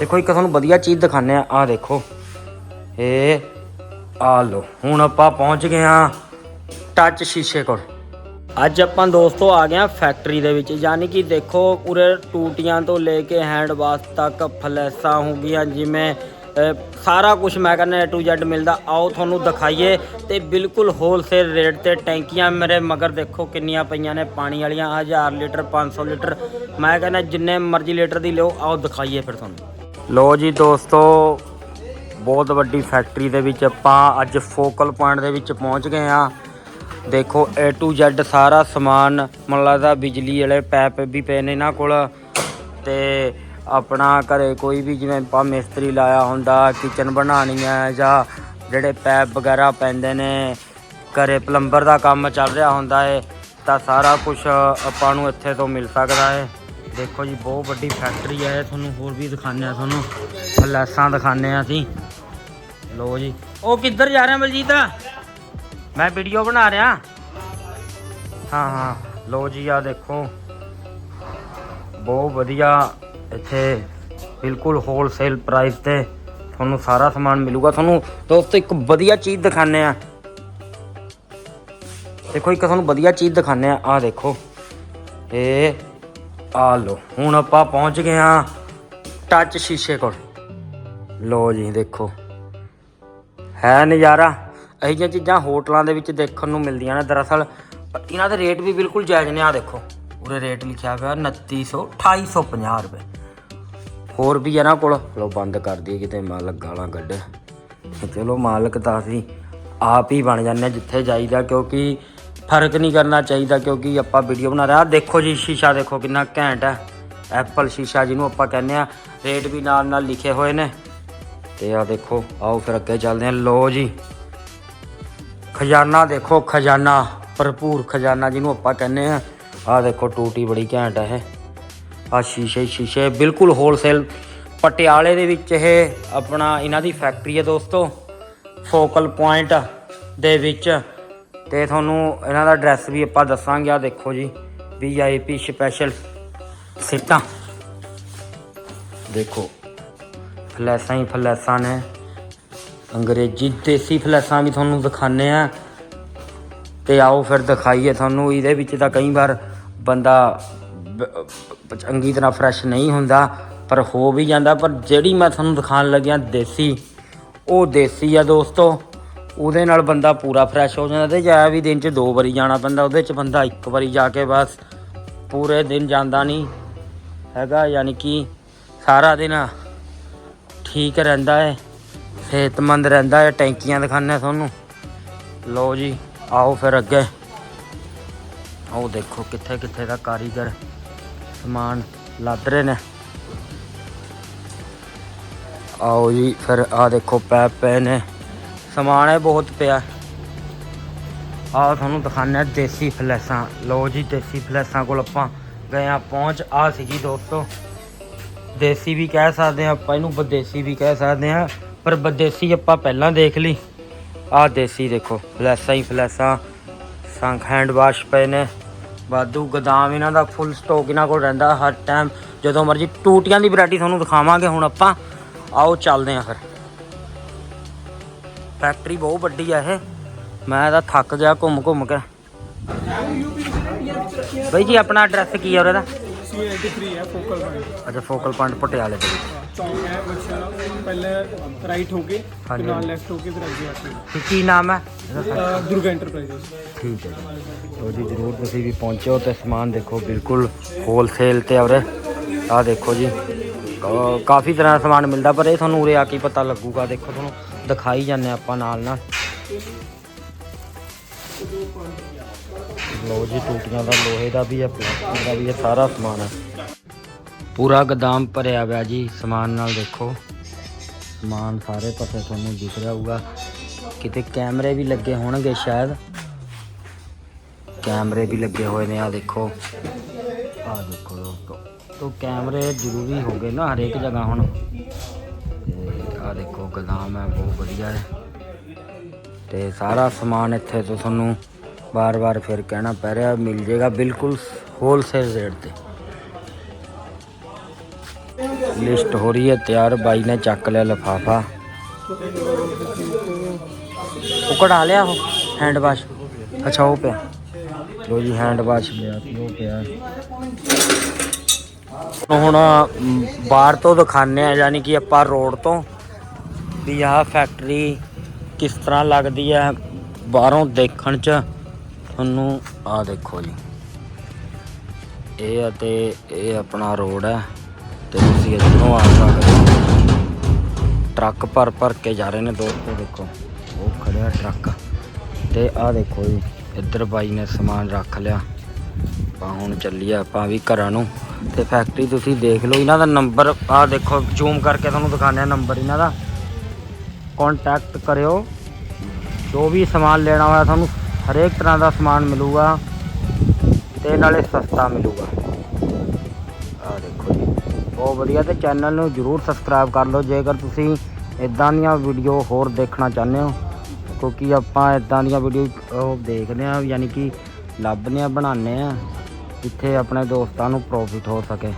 ਦੇਖੋ ਇੱਕ ਤੁਹਾਨੂੰ ਵਧੀਆ ਚੀਜ਼ ਦਿਖਾਣੇ ਆ ਆ ਦੇਖੋ। ਇਹ ਆ ਲੋ ਹੁਣ ਆਪਾਂ ਪਹੁੰਚ ਗਏ ਆ ਟੱਚ ਸ਼ੀਸ਼ੇ ਕੋਲ। ਅੱਜ ਆਪਾਂ ਦੋਸਤੋ ਆ ਗਏ ਆ ਫੈਕਟਰੀ ਦੇ ਵਿੱਚ, ਯਾਨੀ ਕਿ ਦੇਖੋ ਪੂਰੇ ਟੂਟੀਆਂ ਤੋਂ ਲੈ ਕੇ ਹੈਂਡ ਵਾਸ਼ ਤੱਕ ਫਲੈਸਾਂ ਹੋ ਗਈਆਂ, ਜਿਵੇਂ ਸਾਰਾ ਕੁਝ ਮੈਂ ਕਹਿੰਦਾ A to Z ਮਿਲਦਾ। ਆਓ ਤੁਹਾਨੂੰ ਦਿਖਾਈਏ ਤੇ ਬਿਲਕੁਲ ਹੋਲਸੇਲ ਰੇਟ ਤੇ ਟੈਂਕੀਆਂ ਮੇਰੇ ਮਗਰ ਦੇਖੋ ਕਿੰਨੀਆਂ ਪਈਆਂ ਨੇ, ਪਾਣੀ ਵਾਲੀਆਂ 1000 ਲੀਟਰ 500 ਲੀਟਰ। ਮੈਂ ਕਹਿੰਦਾ ਜਿੰਨੇ ਮਰਜ਼ੀ ਲੀਟਰ ਦੀ ਲਿਓ, ਆਓ ਦਿਖਾਈਏ ਫਿਰ ਤੁਹਾਨੂੰ। ਲੋ ਜੀ ਦੋਸਤੋ, ਬਹੁਤ ਵੱਡੀ ਫੈਕਟਰੀ ਦੇ ਵਿੱਚ ਆਪਾਂ ਅੱਜ ਫੋਕਲ ਪੁਆਇੰਟ ਦੇ ਵਿੱਚ ਪਹੁੰਚ ਗਏ ਆ ਦੇਖੋ, A to Z ਸਾਰਾ ਸਮਾਨ, ਮਨ ਲੱਗਦਾ ਬਿਜਲੀ ਵਾਲੇ ਪੈਪ ਵੀ ਪਏ ਨੇ ਇਹਨਾਂ ਕੋਲ। ਤੇ ਆਪਣਾ ਘਰੇ ਕੋਈ ਵੀ ਜਿਵੇਂ ਆਪਾਂ ਮਿਸਤਰੀ ਲਾਇਆ ਹੁੰਦਾ ਕਿਚਨ ਬਣਾਉਣੀ ਹੈ ਜਾਂ ਜਿਹੜੇ ਪੈਪ ਵਗੈਰਾ ਪੈਂਦੇ ਨੇ, ਘਰੇ ਪਲੰਬਰ ਦਾ ਕੰਮ ਚੱਲ ਰਿਹਾ ਹੁੰਦਾ ਹੈ ਤਾਂ ਸਾਰਾ ਕੁਝ ਆਪਾਂ ਨੂੰ ਇੱਥੇ ਤੋਂ ਮਿਲ ਸਕਦਾ ਹੈ ਦੇਖੋ ਜੀ, ਬਹੁਤ ਵੱਡੀ ਫੈਕਟਰੀ ਹੈ ਇਹ। ਤੁਹਾਨੂੰ ਹੋਰ ਵੀ ਦਿਖਾਉਂਦੇ ਆ ਤੁਹਾਨੂੰ। ਲੈਸਾਂ ਦਿਖਾਉਂਦੇ ਆ ਅਸੀਂ। ਲੋ ਜੀ। ਉਹ ਕਿੱਧਰ ਜਾ ਰਿਹਾ ਬਲਜੀਤ? ਮੈਂ ਵੀਡੀਓ ਬਣਾ ਰਿਹਾ। ਹਾਂ ਹਾਂ। ਲੋ ਜੀ ਆ ਦੇਖੋ। ਬਹੁਤ ਵਧੀਆ ਇੱਥੇ। ਬਿਲਕੁਲ ਹੋਲਸੇਲ ਪ੍ਰਾਈਸ ਤੇ ਤੁਹਾਨੂੰ ਸਾਰਾ ਸਮਾਨ ਮਿਲੂਗਾ। ਤੁਹਾਨੂੰ ਦੋਸਤੋ, ਇੱਕ ਵਧੀਆ ਚੀਜ਼ ਦਿਖਾਣੇ ਆ। ਦੇਖੋ, ਇੱਕ ਤੁਹਾਨੂੰ ਵਧੀਆ ਚੀਜ਼ ਦਿਖਾਣੇ ਆ। ਆ ਦੇਖੋ। ਇਹ ਆ ਲੋ ਹੁਣ ਆਪਾਂ ਪਹੁੰਚ ਗਏ ਆ ਟੱਚ ਸ਼ੀਸ਼ੇ ਕੋਲ। ਲੋ ਜੀ, ਦੇਖੋ। ਹੈ ਨਜ਼ਾਰਾ। ਇਹੋ ਚੀਜ਼ਾਂ ਹੋਟਲਾਂ ਦੇ ਵਿੱਚ ਦੇਖਣ ਨੂੰ ਮਿਲਦੀਆਂ ਨੇ। ਦਰਅਸਲ, ਇਹਨਾਂ ਦੇ ਰੇਟ ਵੀ ਬਿਲਕੁਲ ਜਾਇਜ਼ ਨੇ। ਆ ਦੇਖੋ ਉਰੇ ਰੇਟ ਲਿਖਿਆ ਹੋਇਆ 2900 2850 ਰੁਪਏ। ਹੋਰ ਵੀ ਇਹਨਾਂ ਕੋਲ। ਲੋ ਬੰਦ ਕਰ ਦਈਏ ਕਿਤੇ, ਮਾਲਕ ਗਾਲਾਂ ਕੱਢੇ। ਚਲੋ, ਮਾਲਕ ਤਾਂ ਅਸੀਂ ਆਪ ਹੀ ਬਣ ਜਾਂਦੇ ਹਾਂ ਜਿੱਥੇ ਜਾਈਦਾ, ਕਿਉਂਕਿ ਫ਼ਰਕ ਨਹੀਂ ਕਰਨਾ ਚਾਹੀਦਾ ਕਿਉਂਕਿ ਆਪਾਂ ਵੀਡੀਓ ਬਣਾ ਰਹੇ ਆ ਦੇਖੋ ਜੀ, ਸ਼ੀਸ਼ਾ ਦੇਖੋ ਕਿੰਨਾ ਘੈਂਟ ਹੈ। ਐਪਲ ਸ਼ੀਸ਼ਾ ਜਿਹਨੂੰ ਆਪਾਂ ਕਹਿੰਦੇ ਆ ਰੇਟ ਵੀ ਨਾਲ ਨਾਲ ਲਿਖੇ ਹੋਏ ਨੇ। ਤੇ ਆ ਦੇਖੋ, ਆਓ ਫਿਰ ਅੱਗੇ ਚੱਲਦੇ ਹਾਂ। ਲੋ ਜੀ, ਖਜ਼ਾਨਾ ਦੇਖੋ, ਖਜ਼ਾਨਾ, ਭਰਪੂਰ ਖਜ਼ਾਨਾ ਜਿਹਨੂੰ ਆਪਾਂ ਕਹਿੰਦੇ ਆ ਆ ਦੇਖੋ, ਟੂਟੀ ਬੜੀ ਘੈਂਟ ਹੈ ਇਹ। ਆ ਸ਼ੀਸ਼ੇ ਸ਼ੀਸ਼ੇ ਬਿਲਕੁਲ ਹੋਲਸੇਲ ਪਟਿਆਲੇ ਦੇ ਵਿੱਚ ਇਹ ਆਪਣਾ ਇਹਨਾਂ ਦੀ ਫੈਕਟਰੀ ਹੈ ਦੋਸਤੋ। ਫੋਕਲ ਪੁਆਇੰਟ ਦੇ ਵਿੱਚ ਤੇ ਤੁਹਾਨੂੰ ਇਹਨਾਂ ਦਾ ਐਡਰੈਸ ਵੀ ਆਪਾਂ ਦੱਸਾਂਗੇ ਆ ਦੇਖੋ ਜੀ ਵੀਆਈਪੀ ਸਪੈਸ਼ਲ ਸੀਟਾਂ। ਦੇਖੋ, ਫਲੈਸਾਂ ਹੀ ਫਲੈਸਾਂ ਨੇ। ਅੰਗਰੇਜ਼ੀ ਦੇਸੀ ਫਲੈਸਾਂ ਵੀ ਤੁਹਾਨੂੰ ਦਿਖਾਣੇ ਆ ਤੇ ਆਓ ਫਿਰ ਦਿਖਾਈਏ ਤੁਹਾਨੂੰ, ਇਹਦੇ ਵਿੱਚ ਤਾਂ ਕਈ ਵਾਰ ਬੰਦਾ ਚੰਗੀ ਤਰ੍ਹਾਂ ਫਰੈਸ਼ ਨਹੀਂ ਹੁੰਦਾ, ਪਰ ਹੋ ਵੀ ਜਾਂਦਾ। ਪਰ ਜਿਹੜੀ ਮੈਂ ਤੁਹਾਨੂੰ ਦਿਖਾਉਣ ਲੱਗਿਆ, ਦੇਸੀ, ਉਹ ਦੇਸੀ ਆ ਦੋਸਤੋ। ਉਹਦੇ ਨਾਲ ਬੰਦਾ ਪੂਰਾ ਫਰੈਸ਼ ਹੋ ਜਾਂਦਾ ਤੇ ਜਾਇਆ ਵੀ ਦਿਨ 'ਚ ਦੋ ਵਾਰੀ ਜਾਣਾ ਪੈਂਦਾ, ਉਹਦੇ 'ਚ ਬੰਦਾ ਇੱਕ ਵਾਰੀ ਜਾ ਕੇ ਬਸ ਪੂਰੇ ਦਿਨ ਜਾਂਦਾ ਨਹੀਂ। ਹੈਗਾ ਯਾਨੀ ਕਿ ਸਾਰਾ ਦਿਨ ਠੀਕ ਰਹਿੰਦਾ ਹੈ ਸਿਹਤਮੰਦ ਰਹਿੰਦਾ ਹੈ ਟੈਂਕੀਆਂ ਦਿਖਾਣੇ ਤੁਹਾਨੂੰ। ਲਓ ਜੀ, ਆਓ ਫਿਰ ਅੱਗੇ। ਆਓ ਦੇਖੋ ਕਿੱਥੇ ਕਿੱਥੇ ਦਾ ਕਾਰੀਗਰ ਸਮਾਨ ਲੱਦ ਰਹੇ ਨੇ। ਆਓ ਜੀ, ਫਿਰ ਆ ਦੇਖੋ ਪੈਪ ਪਏ ਨੇ। ਸਮਾਨ ਹੈ, ਬਹੁਤ ਪਿਆ। ਆਹ ਤੁਹਾਨੂੰ ਦਿਖਾਉਂਦੇ ਹਾਂ ਦੇਸੀ ਫਲੈਸਾਂ। ਲਓ ਜੀ, ਦੇਸੀ ਫਲੈਸਾਂ ਕੋਲ ਆਪਾਂ ਗਏ ਆ ਪਹੁੰਚ। ਆ ਸੀਗੀ ਦੋਸਤੋ, ਦੇਸੀ ਵੀ ਕਹਿ ਸਕਦੇ ਆ ਆਪਾਂ, ਇਹਨੂੰ ਵਿਦੇਸੀ ਵੀ ਕਹਿ ਸਕਦੇ ਆ ਪਰ ਵਿਦੇਸੀ ਆਪਾਂ ਪਹਿਲਾਂ ਦੇਖ ਲਈ। ਆਹ ਦੇਸੀ ਦੇਖੋ, ਫਲੈਸਾਂ ਹੀ ਫਲੈਸਾਂ। ਸੰਖ ਹੈਂਡ ਵਾਸ਼ ਪਏ ਨੇ। ਵਾਧੂ ਗਦਾਮ ਇਹਨਾਂ ਦਾ ਫੁੱਲ ਸਟਾਕ ਇਹਨਾਂ ਕੋਲ ਰਹਿੰਦਾ ਹਰ ਟਾਈਮ ਜਦੋਂ ਮਰਜ਼ੀ ਟੂਟੀਆਂ ਦੀ ਵੈਰਾਈਟੀ ਤੁਹਾਨੂੰ ਦਿਖਾਵਾਂਗੇ ਹੁਣ ਆਪਾਂ। ਆਓ ਚੱਲਦੇ ਆ ਫਿਰ। ਫੈਕਟਰੀ ਬਹੁਤ ਵੱਡੀ ਆ ਇਹ। ਮੈਂ ਤਾਂ ਥੱਕ ਗਿਆ ਘੁੰਮ ਘੁੰਮ ਕੇ। ਬਈ ਜੀ, ਆਪਣਾ ਐਡਰੈਸ ਕੀ ਹੈ ਉਹਦਾ ਸੀ 83 ਹੈ ਫੋਕਲ ਪੁਆਇੰਟ ਅੱਛਾ, ਫੋਕਲ ਪੁਆਇੰਟ ਪਟਿਆਲੇ ਦੇ ਵਿੱਚ। ਚੌਂਕ ਹੈ ਬੱਚਾ ਪਹਿਲੇ ਰਾਈਟ ਹੋ ਕੇ ਹਾਂਜੀ। ਨਾਲ ਲੈਫਟ ਹੋ ਕੇ ਫਿਰ ਅੱਗੇ ਆ? ਕੇ ਕੀ- ਕੀ ਨਾਮ ਹੈ ਅਹ ਦੁਰਗਾ ਐਂਟਰਪ੍ਰਾਈਜ਼ਸ ਠੀਕ ਹੈ ਜੀ। ਲਓ ਜੀ, ਜਰੂਰ ਤੁਸੀਂ ਵੀ ਪਹੁੰਚੋ ਤੇ ਸਮਾਨ ਦੇਖੋ, ਬਿਲਕੁਲ ਹੋਲਸੇਲ ਤੇ ਔਰ ਆਹ ਦੇਖੋ ਜੀ। ਕਾ- ਕਾਫੀ ਤਰ੍ਹਾਂ ਦਾ ਸਮਾਨ ਮਿਲਦਾ, ਪਰ ਇਹ ਤੁਹਾਨੂੰ ਉਰੇ ਆ ਕੇ ਹੀ ਪਤਾ ਲੱਗੂਗਾ। ਦੇਖੋ, ਤੁਹਾਨੂੰ ਦਿਖਾਈ ਜਾਂਦੇ ਆਪਾਂ ਨਾਲ ਨਾਲ। ਲੋ ਜੀ, ਟੂਟੀਆਂ ਦਾ, ਲੋਹੇ ਦਾ ਵੀ ਹੈ, ਪਲਾਸਟਿਕ ਦਾ ਵੀ ਹੈ, ਸਾਰਾ ਸਮਾਨ ਹੈ। ਪੂਰਾ ਗਦਾਮ ਭਰਿਆ ਹੋਇਆ ਜੀ, ਸਮਾਨ ਨਾਲ ਦੇਖੋ। ਸਮਾਨ ਸਾਰੇ ਪਾਸੇ ਤੁਹਾਨੂੰ ਦਿਖ ਰਿਹਾ ਹੋਊਗਾ। ਕਿਤੇ ਕੈਮਰੇ ਵੀ ਲੱਗੇ ਹੋਣਗੇ ਸ਼ਾਇਦ। ਕੈਮਰੇ ਵੀ ਲੱਗੇ ਹੋਏ ਨੇ ਆ ਦੇਖੋ। ਆ ਦੇਖੋ ਦੋਸਤੋ ਤੋ ਕੈਮਰੇ ਜ਼ਰੂਰੀ ਹੋ ਗਏ ਨਾ ਹਰੇਕ ਜਗ੍ਹਾ ਹੁਣ। ਤੇ ਆ ਦੇਖੋ, ਗਦਾਮ ਹੈ, ਬਹੁਤ ਵਧੀਆ ਹੈ। ਤੇ ਸਾਰਾ ਸਮਾਨ ਇੱਥੇ ਤੋਂ ਤੁਹਾਨੂੰ ਬਾਰ-ਬਾਰ ਫਿਰ ਕਹਿਣਾ ਪੈ ਰਿਹਾ, ਮਿਲ ਜੇਗਾ ਬਿਲਕੁਲ ਹੋਲਸੇਲ ਰੇਟ ਤੇ। ਲਿਸਟ ਹੋ ਰਹੀ ਹੈ, ਤਿਆਰ, ਬਾਈ ਨੇ ਚੱਕ ਲਿਆ ਲਫਾਫਾ। ਉਹ ਕਢਾ ਲਿਆ ਉਹ ਹੈਂਡ ਵਾਸ਼ ਅੱਛਾ, ਉਹ ਪਿਆ। ਲੋ ਜੀ ਹੈਂਡ ਵਾਸ਼ ਲਿਆ ਉਹ ਪਿਆ। ਹੁਣ ਬਾਹਰ ਤੋਂ ਦਿਖਾਣੇ ਆ ਯਾਨੀ ਕਿ ਆਪਾਂ ਰੋਡ ਤੋਂ ਵੀ ਆਹ ਫੈਕਟਰੀ ਕਿਸ ਤਰ੍ਹਾਂ ਲੱਗਦੀ ਹੈ, ਬਾਹਰੋਂ ਦੇਖਣ ਚ। ਤੁਹਾਨੂੰ ਆ ਦੇਖੋ ਜੀ। ਇਹ ਤੇ ਇਹ ਆਪਣਾ ਰੋਡ ਹੈ ਤੇ ਤੁਸੀਂ ਇੱਧਰੋਂ ਆ ਸਕਦੇ ਹੋ। ਟਰੱਕ ਭਰ ਭਰ ਕੇ ਜਾ ਰਹੇ ਨੇ ਦੋਸਤੋ ਦੇਖੋ। ਉਹ ਖੜਿਆ ਟਰੱਕ। ਤੇ ਆਹ ਦੇਖੋ ਜੀ, ਇੱਧਰ ਬਾਈ ਨੇ ਸਮਾਨ ਰੱਖ ਲਿਆ। ਆਪਾਂ ਹੁਣ ਚੱਲੀਏ ਆਪਾਂ ਵੀ ਘਰਾਂ ਨੂੰ। ਤੇ ਫੈਕਟਰੀ ਤੁਸੀਂ ਦੇਖ ਲਓ, ਇਹਨਾਂ ਦਾ ਨੰਬਰ ਆਹ ਦੇਖੋ ਜ਼ੂਮ ਕਰਕੇ ਤੁਹਾਨੂੰ ਦਿਖਾਉਂਦੇ ਆ ਨੰਬਰ ਇਹਨਾਂ ਦਾ। ਕੰਟੈਕਟ ਕਰਿਓ। ਜੋ ਵੀ ਸਮਾਨ ਲੈਣਾ ਹੋਇਆ ਤੁਹਾਨੂੰ ਹਰੇਕ ਤਰ੍ਹਾਂ ਦਾ ਸਮਾਨ ਮਿਲੂਗਾ ਤੇ ਨਾਲੇ ਸਸਤਾ ਮਿਲੂਗਾ। ਆ ਦੇਖੋ ਜੀ, ਬਹੁਤ ਵਧੀਆ ਤੇ ਚੈਨਲ ਨੂੰ ਜਰੂਰ ਸਬਸਕ੍ਰਾਈਬ ਕਰ ਲਓ। ਜੇਕਰ ਤੁਸੀਂ ਇਦਾਂ ਦੀਆਂ ਵੀਡੀਓ ਹੋਰ ਦੇਖਣਾ ਚਾਹੁੰਦੇ ਹੋ, ਕਿਉਂਕਿ ਆਪਾਂ ਇਦਾਂ ਦੀਆਂ ਵੀਡੀਓ ਉਹ ਦੇਖਦੇ ਆ ਯਾਨੀ ਕਿ ਲੱਭਦੇ ਆ ਬਣਾਉਂਦੇ ਆ ਜਿੱਥੇ ਆਪਣੇ ਦੋਸਤਾਂ ਨੂੰ ਪ੍ਰੋਫਿਟ ਹੋ ਸਕੇ।